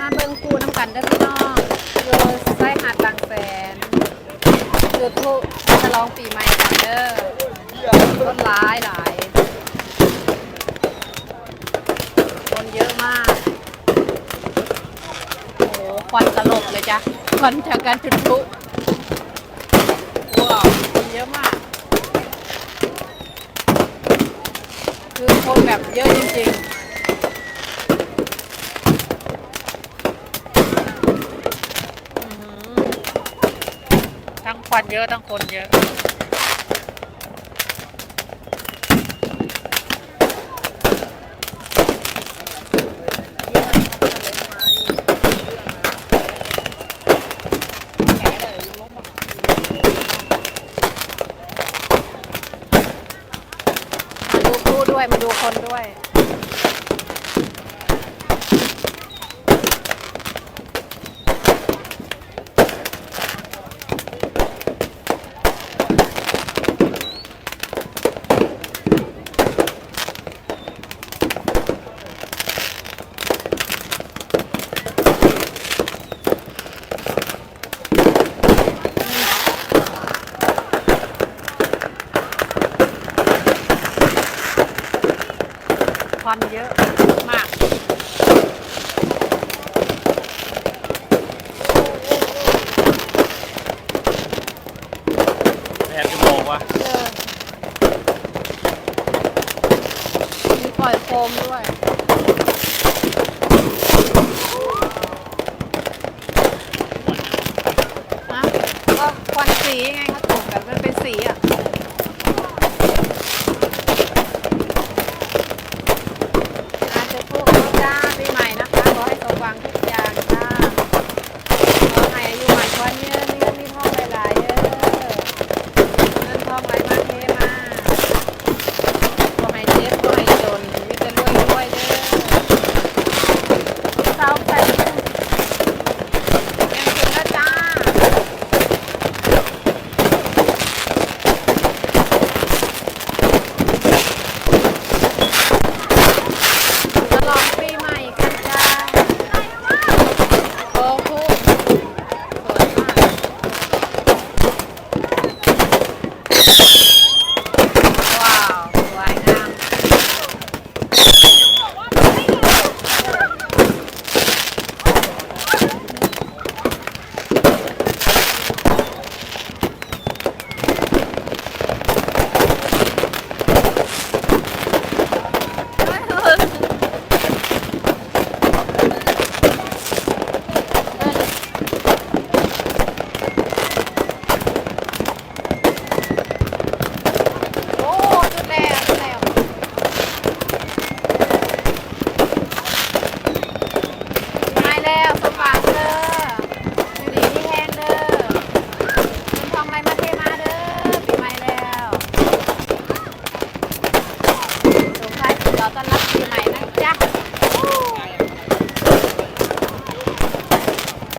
มาเบิ่งคู่น้ำกันเด้อพี่น้องอยู่ใต้หาดบางแสนจุดพลุฉลองปีใหม่กันเด้อต้นหลายหลาย คนเยอะมาก โอ้โหควันตลบเลยจ้ะควันจากการจุดพลุว้าวคนเยอะมาก คือคนแบบเยอะจริงๆอื้อหือทั้ง ควันเยอะทั้งคนเยอะ มาดูผู้ด้วย มาดูคนด้วย วันเยอะมาก แอบจะบอกว่าเออมีปล่อยโฟมด้วย ฮะก็ควันสีไงเขาถูกแบบมันเป็นสีอะ อาจจะพวกเราจ้าปีใหม่นะคะ ขอให้สมหวังทุกอย่างจ้า ขอให้อายุหมันควันเยอะมีเงินมีทองหลายๆเยอะเงินทองไหลมาเทมาขอให้เจ็บขอให้จนมีแต่รวยรวยๆเด้อเศร้าใจยังถึงแล้วจ้า ฉลองปีใหม่กันจ้าโอ้โหสวยมากว้าว สวยงามโอ้จุดแล้วจุดแล้วมาแล้วสว่างเด้ออยู่ดีที่แห้งเด้อเงินทองไหลมาเทมาเด้อปีใหม่แล้ว รอต้อนรับปีใหม่นะจ๊ะ